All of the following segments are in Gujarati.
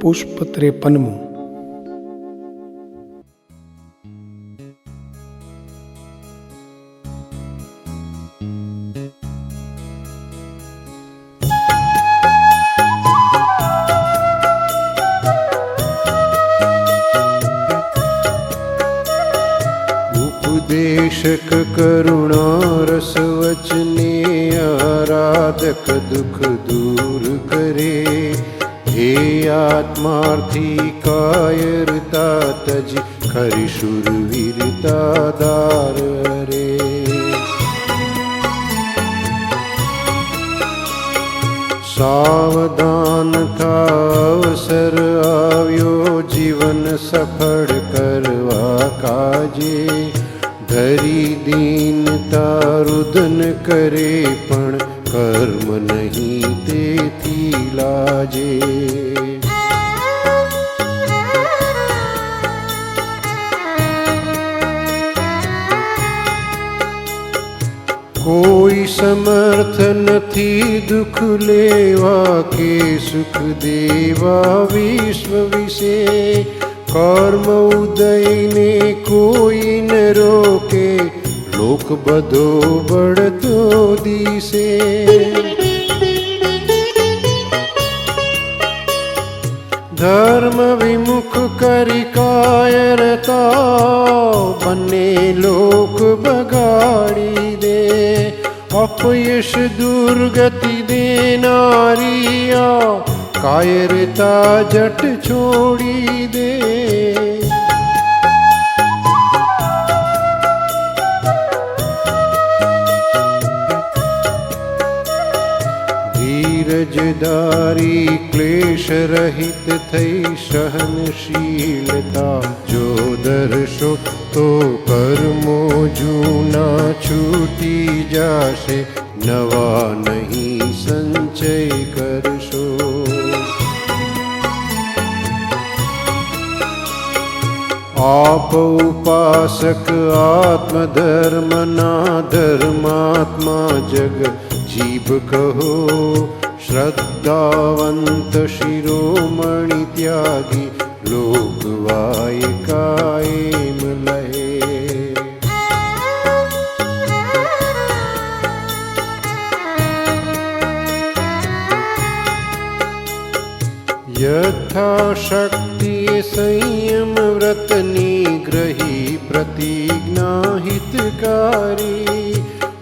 પુષ્પ ત્રેપનમું. શુરવીરતા દાર રે સાવધાન અવસર આવ્યો જીવન સફળ કરવા કાજે ધરી દીન તારુદન કરે પણ કર્મ નહીં તેથી લાજે કોઈ સમર્થ નથી દુઃખ લેવા કે સુખ દેવા વિશ્વ વિશે. કર્મ ઉદયને કોઈ ન રોકે, લોક બધો બળતો દિશે. ધર્મ વિમુખ કરી કાયરતા બંને લોક બગાડી દે. અપયશ દુર્ગતિ દેનારિયા કાયરતા જટ છોડી દે. ધીરજદારી ક્લેશ રહિત થઈ સહનશીલતા જો દર્શો તો કર્મો જૂના છૂટી જાશે નવા નહીં સંચય કરશો આપ ઉપાસક આત્મધર્મના ધર્માત્મા જગ જીભ કહો श्रद्धावन्तशिरोमणि त्यागि लोकवायकाय लये यथा शक्तिसंयमव्रतनिग्रही प्रतिज्ञाहितकारी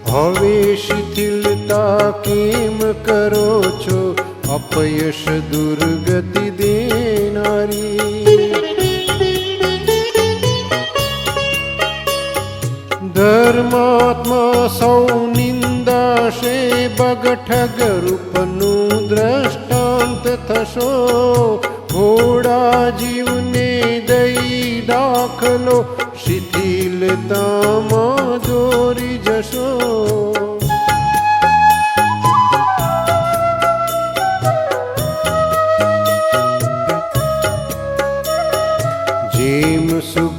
भवेशिथिल શિથિલતા કેમ કરો છો? અપયશ દુર્ગતિ દેનારી. ધર્માત્મા સૌ નિંદાશે બગઠગ રૂપનું દ્રષ્ટાંત થશો. ઘોડા જીવને દઈ દાખલો, શિથિલતામાં દોરી જશો.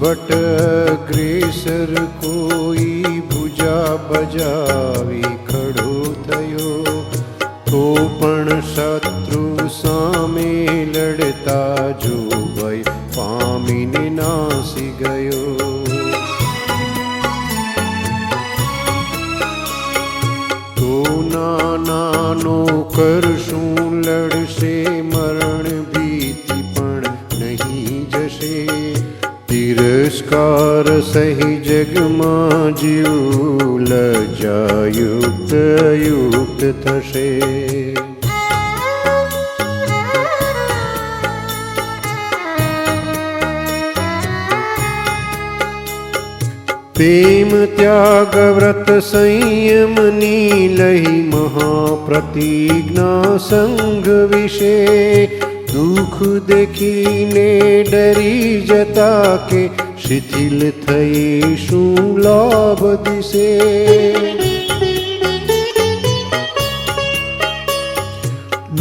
જેમ ગ્રેસર કોઈ ભુજા બજાવી ખડો થયો, તો પણ શત્રુ સામે લડતા જો ભય પામીને નાસી ગયો. તો નાનાનો કરશું તિરસ્કાર સહી જગમાં જીવ લજાયુક્ત યુક્ત થશે પ્રેમ ત્યાગ વ્રત સંયમની લઈ મહાપ્રતિજ્ઞા સંઘ વિશે દુઃખ દેખીને ડરી જતા કે શિથિલ થઈ શું લાભ દિશે.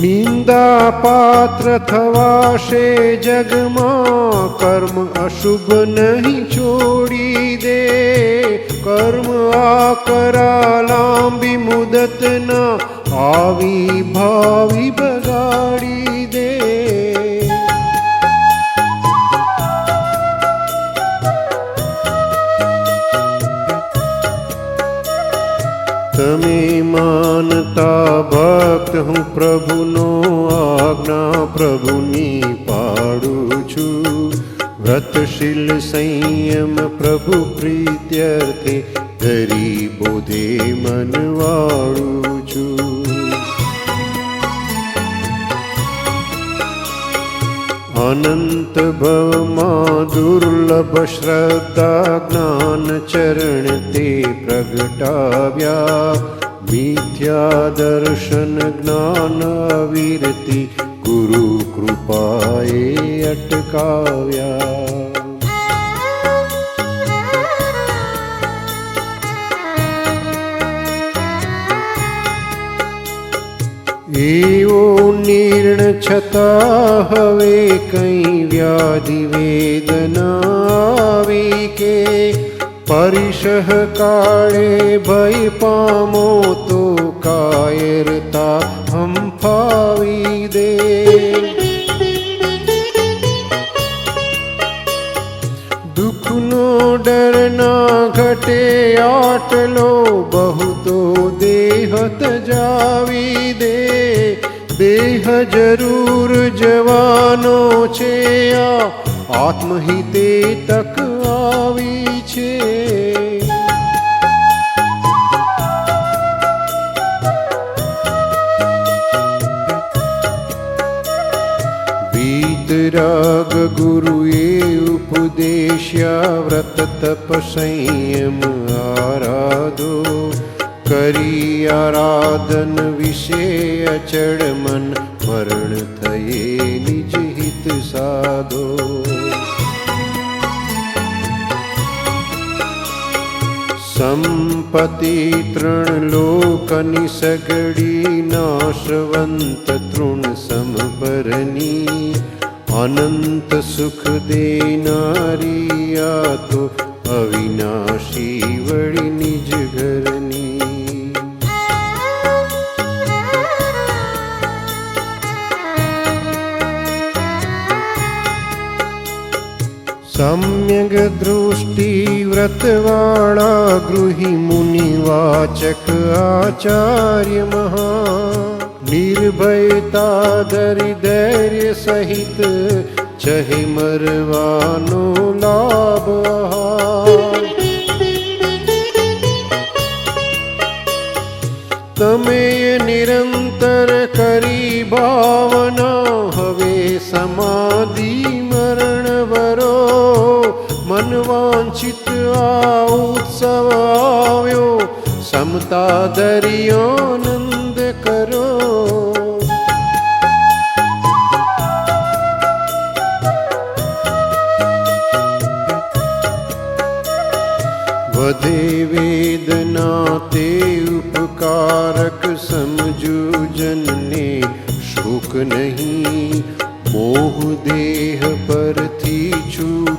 નિંદા પાત્ર થવાશે જગમાં, કર્મ અશુભ નહીં છોડી દે. કર્મ આ કરા લાંબી મુદતના, આવી ભાવી બગાડી સંયમ પ્રભુ પ્રીત્યર્થે ધરી બોધે મન વાળું છું. અનંત ભવમાં દુર્લભ શ્રદ્ધા જ્ઞાન ચરણ તે પ્રગટાવ્યા. મિથ્યા દર્શન જ્ઞાન વિરતી ગુરુ કૃપાએ અટકાવ્યા. એવો નિર્ણ છતાં હવે કઈ વ્યાધિ વેદના આવી કે પરિશહ કાળે ભય પામો તો કાયરતા હંફાવી દે દુઃખનો ડર ના ઘટે આટલો બહુ તો દેહ તજાવી દે દેહ જરૂર જવાનો છે આ આત્મહિતે તક આવી છે વીતરાગ ગુરુએ ઉપદેશ્યા વ્રત તપ સંયમ આરાધો કરી આરાધન વિશે અચળ મન મરણ થયે નિજ હિત સાધો. સંપતિ ત્રણ લોકની સગડી નાશવંત તૃણ સમપરની અનંત સુખ દેનારી આ તો અવિનાશી વળી सम्यग् दृष्टिव्रतवाणा गृहि मुनिवाचक आचार्य महा निर्भयता धैर्य सहित चहे मरवानो लाभ आहार। તમે નિરંતર કરી ભાવના હવે સમાધિ વાંછિત આ ઉત્સવ આવ્યો સમતા દરિયાનંદ કરો વધે વેદના તે ઉપકારક સમજુ જનને શોક નહીં મોહ દેહ પરથી છૂટે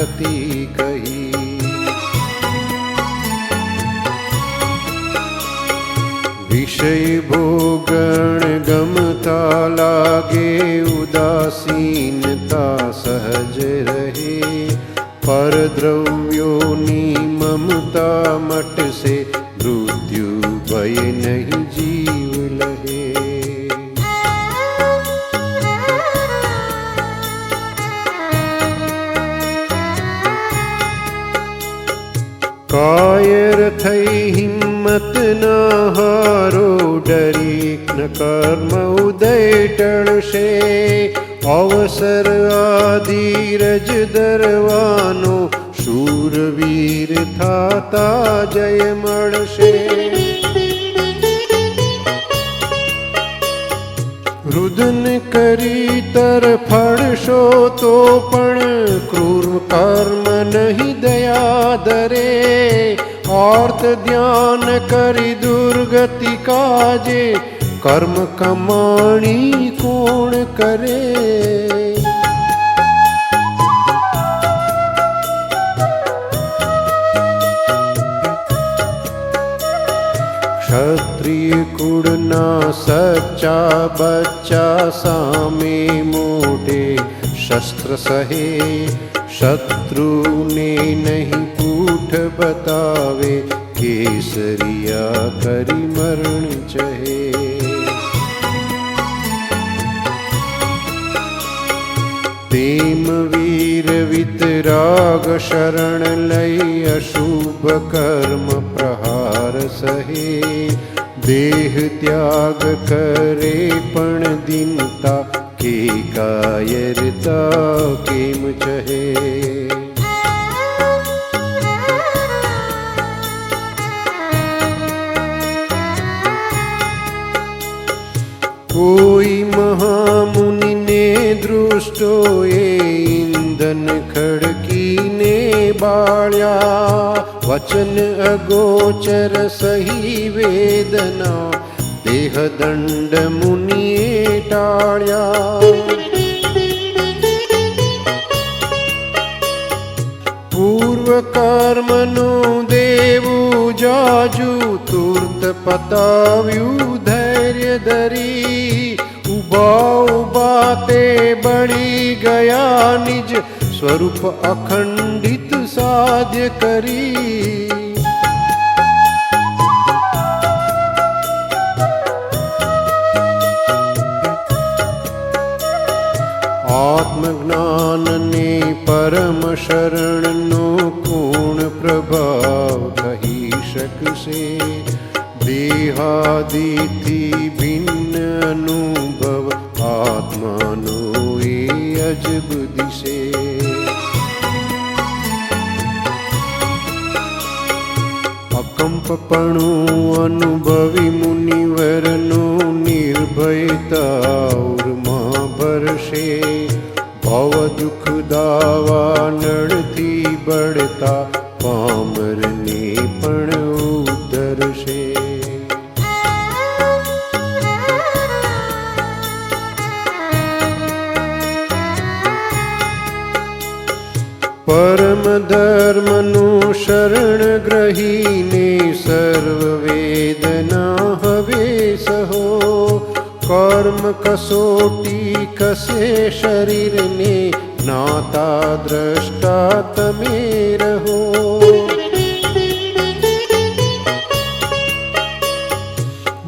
गति कही। विषय भोगण गमता लागे, उदासीनता सहज रहे। पर द्रव्योनि ममता मट से मृत्यु भय नहीं। કાયર થઈ હિંમત ના હારો ડરી ન કર્મ ઉદય ટળશે અવસર આધીરજ દરવાનો, શૂરવીર થાતા જય મળશે. રુદન કરી તર ફળશો તો પણ ક્રૂર કર્મ નહીં દયા દરે આર્ત ધ્યાન કરી દુર્ગતિ કાજે કર્મ કમાણી કોણ કરે કુળના સચ્ચા બચ્ચા સામે મોઢે શસ્ત્ર સહે શત્રુને નહીં પૂઠ બતાવે કેસરિયા કરી મરણ ચહે તેમ વીર વિતરાગ શરણ લઈ અશુભ કર્મ પ્રહાર સહે देह त्याग करे पण दिनता के कायरता किं चहे? कोई महामुनि ने दृष्टो ये इंधन खड़की ने बाळ्या। સહી વેદના દેહ દંડ મુનિએ ટાળ્યા પૂર્વ કર્મનું દેવું જાજુ તુર્ત પતાવ્યું ધૈર્ય ધરી ઉભા ઉભા તે બળી ગયા નિજ સ્વરૂપ અખંડિત સાધ્ય કરી. આત્મજ્ઞાનની પરમ શરણનો કોણ પ્રભાવ કહી શકશે. દેહાદિથી ભિન્ન અનુભવ આત્માનો એ અજબ દિશે. અકંપપણું અનુભવી મુનિવરનું નિર્ભયતા ઉર્મા ભરશે. ભવ દુઃખ દાવા નળથી બળતા ધર્મનું શરણ ગ્રહીને સર્વ વેદના હવે સહો કર્મ કસોટી કસે શરીરને નાતા દ્રષ્ટા તમે રહો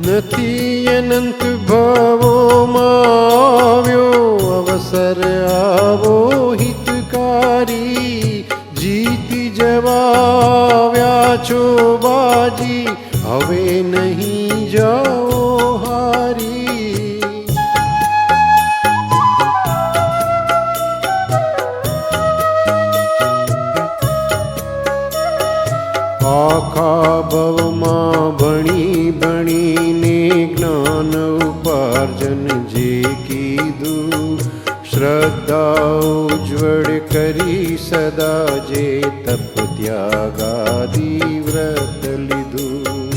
નથી અનંત ભાવોમાં ભણી ભણીને જ્ઞાન ઉપાર્જન જે કીધું શ્રદ્ધા ઉજ્જવળ કરી સદા જે તપ ત્યાગાદી વ્રત લીધું.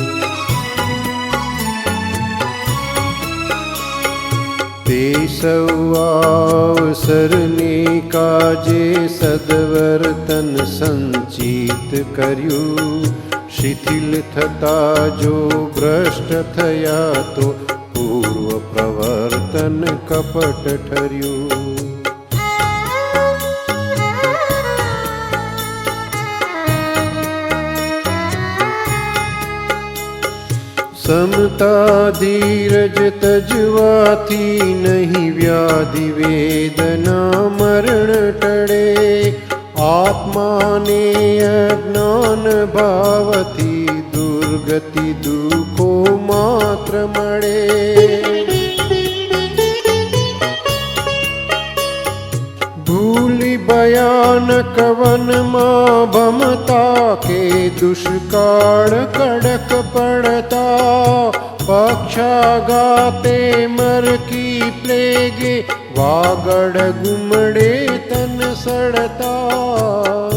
તે સૌ અવસરને કાજે સદવર્તન સંચિત કર્યું શિથિલ થતા જો ભ્રષ્ટ થયા તો પૂર્વ પ્રવર્તન કપટ ઠર્યું સમતા ધીરજ તજવાથી નહીં વ્યાધિ વેદના મરણ ટળે. आत्माने अज्ञानभावति दुर्गति दुखो मात्र मणे बयान कवन मा भमता के दुष्काल कड़क पड़ता। पक्षा गाते मर की प्लेगे વાગડ ગુમડે તન સડતા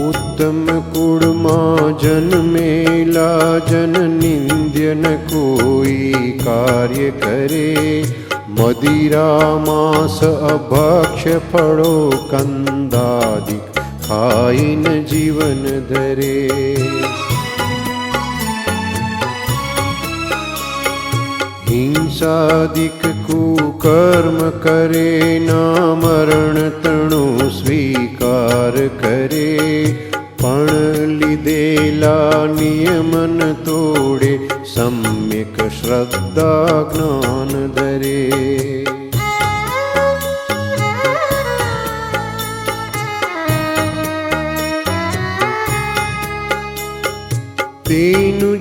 ઉત્તમ કુળમાં જન્મેલા જન નિંદ્યન કોઈ કાર્ય કરે. મદિરા માંસ અભક્ષ ફળો કંદાદિ. ખાઈને જીવન ધરે. હિંસ હિંસાદિક કુકર્મ કરે, ના મરણ તણો સ્વીકાર કરે. પણ લીધેલા નિયમન તોડે, સમ્યક શ્રદ્ધા જ્ઞાન ધરે.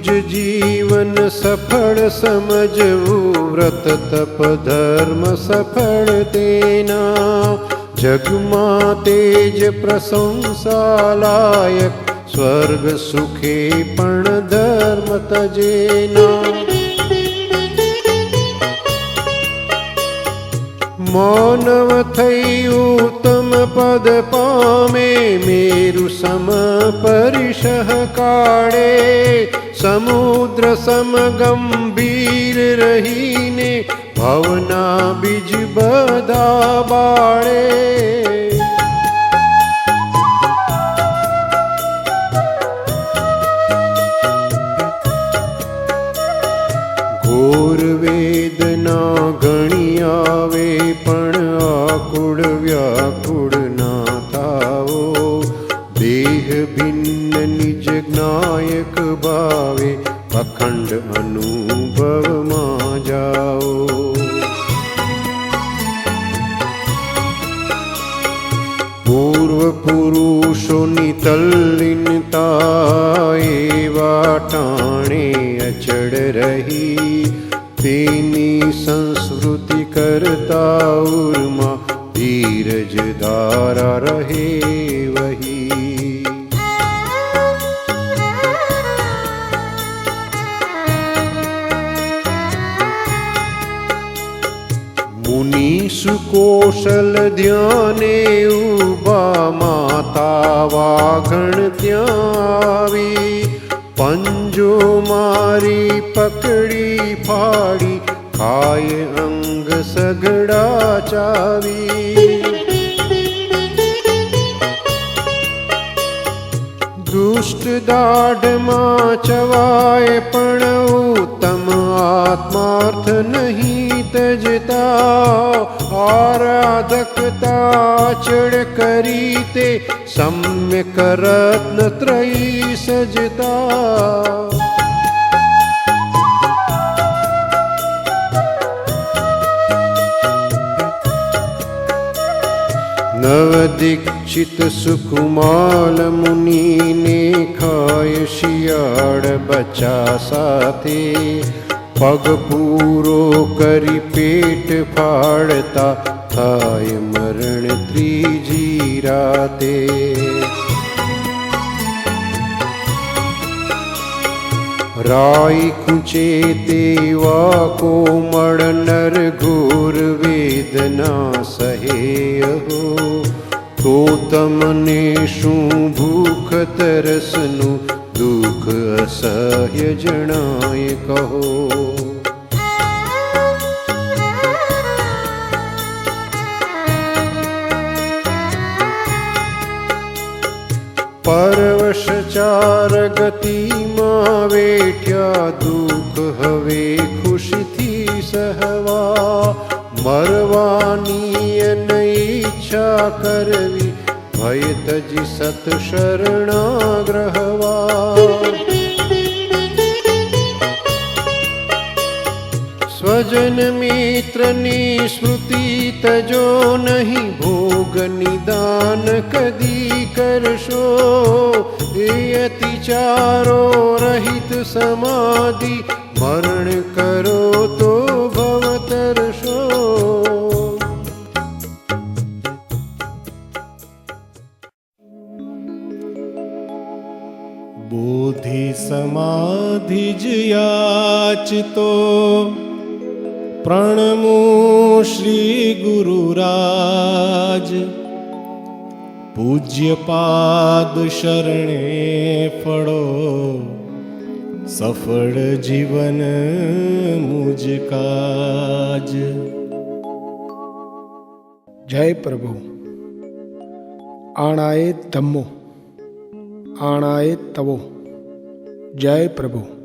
જ જીવન સફળ સમજવું, વ્રત તપ ધર્મ સફળ તેના. જગમાં તેજ પ્રશંસા લાયક સ્વર્ગ સુખે પણ ધર્મ તજેના. માનવ થઈ ઉત્તમ પદ પામે, મેરુ સમ પરિષહ કાળે. સમુદ્ર સમ ગંભીર રહીને ભવના બીજ બધા બાળે. અખંડ અનુભવમાં જાઓ પૂર્વ પુરુષોની તલ્લીનતા એવા ટાણે અચળ રહી તેની સંસ્કૃતિ કરતા ઉર્મા ધીરજ ધારા રહે કોશલ ધ્યાને ઊભા માતા વાઘણ ત્યાં આવી. પંજો મારી પકડી ફાડી, ખાય અંગ સગડા ચાવી. દુષ્ટ દાઢમાં ચવાય પણ ઉત્તમ આત્માર્થ નહીં. તજતા આરાધકતા ચડ કરી તે સમ્યક રત્ન ત્રયી સજતા बच्चा સુકુમાલ પગ પૂરો કરી પેટ ફાળતા થાય મરણ ત્રીજી રાતે. રાઈ કુચે તેવા કોમળ નર ઘોર વેદના સહે હો તો તમને શું ભૂખ તરસનું दुख असह्य जनाय कहो। परवश चार गति मावेठ्या दुख हवे खुशी थी सहवा। मरवानी नई इच्छा करवी ભય તજી સત શરણાગ્રહવા સ્વજન મિત્રની સ્મૃતિ તજો નહીં ભોગ નિદાન કદી કરશો. એ અતિચારો રહિત સમાધિ, મરણ કરો તો બોધિ સમાધિ જ યાચતો પ્રણમો શ્રી ગુરુરાજ પૂજ્ય પાદ શરણે ફળો સફળ જીવન મુજ કાજ જય પ્રભુ આણાએ ધમ્મો આણાએ તવો. જય પ્રભુ.